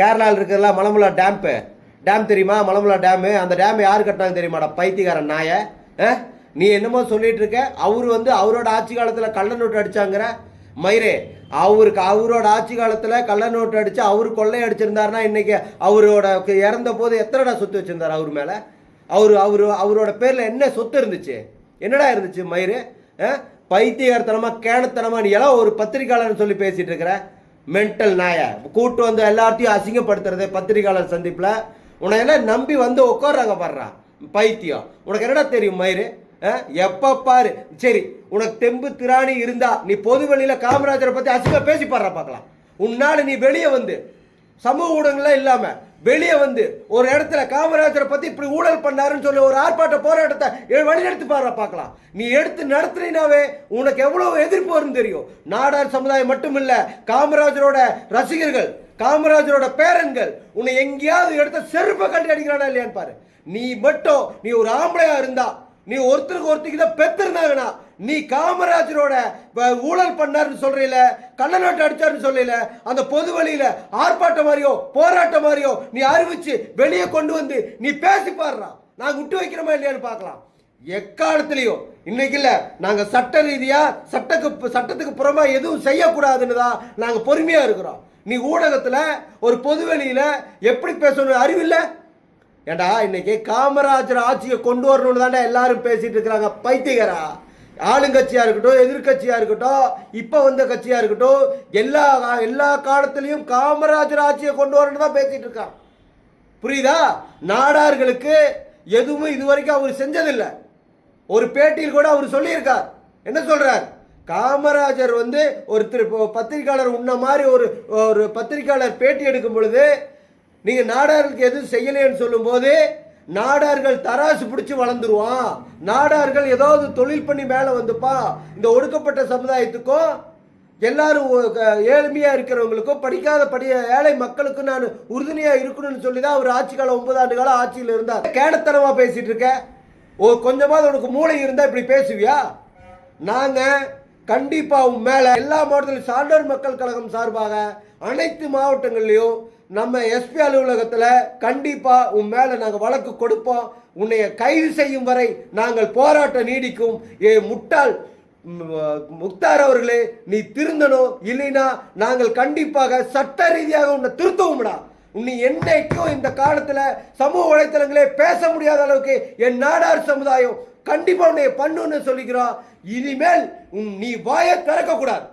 கேரளாவில் இருக்கிறதுலாம் மலமுலா dam dam தெரியுமா? மலமுலா டேமு அந்த டேம் யார் கட்டினாங்க தெரியுமாடா? பைத்தியக்காரன் நாய. ஆ? நீ என்னமோ சொல்லிட்டு இருக்க. அவர் வந்து அவரோட ஆட்சி காலத்தில் கள்ள நோட்டு அடிச்சாங்கிற மயிரே. அவருக்கு அவரோட ஆட்சி காலத்தில் கள்ள நோட்டு அடித்து அவர் கொள்ளை அடிச்சிருந்தாருன்னா இன்றைக்கி அவரோட இறந்த போது எத்தனைடா சொத்து வச்சிருந்தார் அவர் மேலே? அவர் அவர் அவரோட பேரில் என்ன சொத்து இருந்துச்சு? என்னடா இருந்துச்சு மயிறு ஆ? பைத்தியகாரத்தனமா நீ எல்லாம் ஒரு பத்திரிக்கையாளர்னு சொல்லி பேசிகிட்டு இருக்கிற. மென்டல் நாய? கூட்டு வந்து எல்லாத்தையும் அசிங்கப்படுத்துறது பத்திரிக்கையாளர் சந்திப்பில். உன்னை எல்லாம் நம்பி வந்து உட்காடுறாங்க பாடுறா பைத்தியம். உனக்கு என்னடா தெரியும் மயிறு? எப்போ பாரு. சரி உனக்கு தெம்பு திராணி இருந்தா நீ பொதுவெளியில் காமராஜரை பற்றி அசிங்க பேசி பாடுற பார்க்கலாம். உன்னால் நீ வெளியே வந்து சமூக ஊடகங்கள்லாம் இல்லாமல் வெளியே வந்து ஒரு இடத்துல காமராஜரை பத்தி இப்படி ஊழல் பண்ணாருன்னு சொல்லி ஒரு ஆர்ப்பாட்ட போராட்டத்தை எ- வழிநடத்தி பாரு பார்க்கலாம். நீ எடுத்து நடத்துறீனாவே உனக்கு எவ்வளவு எதிர்ப்பு வரும் தெரியும். நாடார் சமுதாயம் மட்டும் இல்ல காமராஜரோட ரசிகர்கள் காமராஜரோட பேரன்கள் உன்னை எங்கேயாவது எடுத்த செருப்பை கட்டி அடிக்கிறானா இல்லையான்னு பாரு. நீ மட்டும் நீ ஒரு ஆம்பளையா இருந்தா நீ ஒருத்தருக்கு ஒருத்தருக்கு தான் பெத்திருந்தாங்கண்ணா நீ காமராஜரோட ஊழல் பண்ணாருன்னு சொல்றீல கள்ளநாட்டு அடிச்சாருன்னு சொல்லல அந்த பொது வழியில ஆர்ப்பாட்டம் மாதிரியோ போராட்டம் மாதிரியோ நீ அறிவிச்சு வெளியே கொண்டு வந்து நீ பேசி பாடுறா நாங்க விட்டு வைக்கிறோமா இல்லையான்னு பார்க்கலாம். எக்காலத்திலையும் இன்னைக்கு இல்ல. நாங்க சட்ட ரீதியா சட்டக்கு சட்டத்துக்கு புறமா எதுவும் செய்யக்கூடாதுன்னு தான் நாங்க பொறுமையா இருக்கிறோம். நீ ஊடகத்துல ஒரு பொதுவெளியில எப்படி பேசணும் அறிவில்லை ஏண்டா இன்னைக்கு காமராஜர் ஆட்சியை கொண்டு வரணும்னு தாண்டா எல்லாரும் பேசிட்டு இருக்கிறாங்க. பைத்தியகரா ஆளுங்கட்சியாக இருக்கட்டும் எதிர்கட்சியாக இருக்கட்டும் இப்போ வந்த கட்சியாக இருக்கட்டும் எல்லா எல்லா காலத்துலேயும் காமராஜர் ஆட்சியை கொண்டு வரணும்னு தான் பேசிட்டு இருக்கான். புரியுதா? நாடார்களுக்கு எதுவுமே இதுவரைக்கும் அவர் செஞ்சதில்லை. ஒரு பேட்டியில் கூட அவர் சொல்லியிருக்கார். என்ன சொல்றார்? காமராஜர் வந்து ஒருத்தர் பத்திரிகையாளர் இப்போ பத்திரிக்கையாளர் உன்ன மாதிரி ஒரு ஒரு பத்திரிக்கையாளர் பேட்டி எடுக்கும் பொழுது நீங்கள் நாடார்களுக்கு எதுவும் செய்யலைன்னு சொல்லும்போது நாடார்கள் தராசு பிடிச்சி வளர்ந்துருவான். நாடார்கள் ஏதாவது தொழில் பண்ணி மேலே வந்துப்பா. இந்த ஒடுக்கப்பட்ட சமுதாயத்துக்கும் எல்லாரும் ஏழ்மையாக க- இருக்கிறவங்களுக்கும் படிக்காத படிய ஏழை மக்களுக்கும் நான் உறுதுணையாக இருக்கணும்னு சொல்லி தான் அவர் ஆட்சி காலம் ஒன்பது ஆண்டு காலம் ஆட்சியில் இருந்தார். கேடத்தனமாக பேசிகிட்டு இருக்க ஓ கொஞ்சமாவது உனக்கு மூளை இருந்தால் இப்படி பேசுவியா? நாங்கள் கண்டிப்பாக உன் எல்லா மாவட்டத்திலும் சான்றோர் மக்கள் கழகம் சார்பாக அனைத்து மாவட்டங்கள்லையும் நம்ம எஸ்பி அலுவலகத்தில் கண்டிப்பாக உன் மேலே நாங்கள் வழக்கு கொடுப்போம். உன்னைய கைது செய்யும் வரை நாங்கள் போராட்டம் நீடிக்கும். ஏ முட்டாள் முக்தார் அவர்களே நீ திருந்தணும். இல்லைனா நாங்கள் கண்டிப்பாக சட்ட ரீதியாக உன்னை திருத்தவும்டா. உன்னை என்னைக்கும் இந்த காலத்தில் சமூக வலைத்தளங்களே பேச முடியாத அளவுக்கு என் நாடார் சமுதாயம் கண்டிப்பாக உன்னை பண்ணுன்னு சொல்லிக்கிறோம் இனிமேல் உன் நீ வாயை திறக்கக்கூடாது.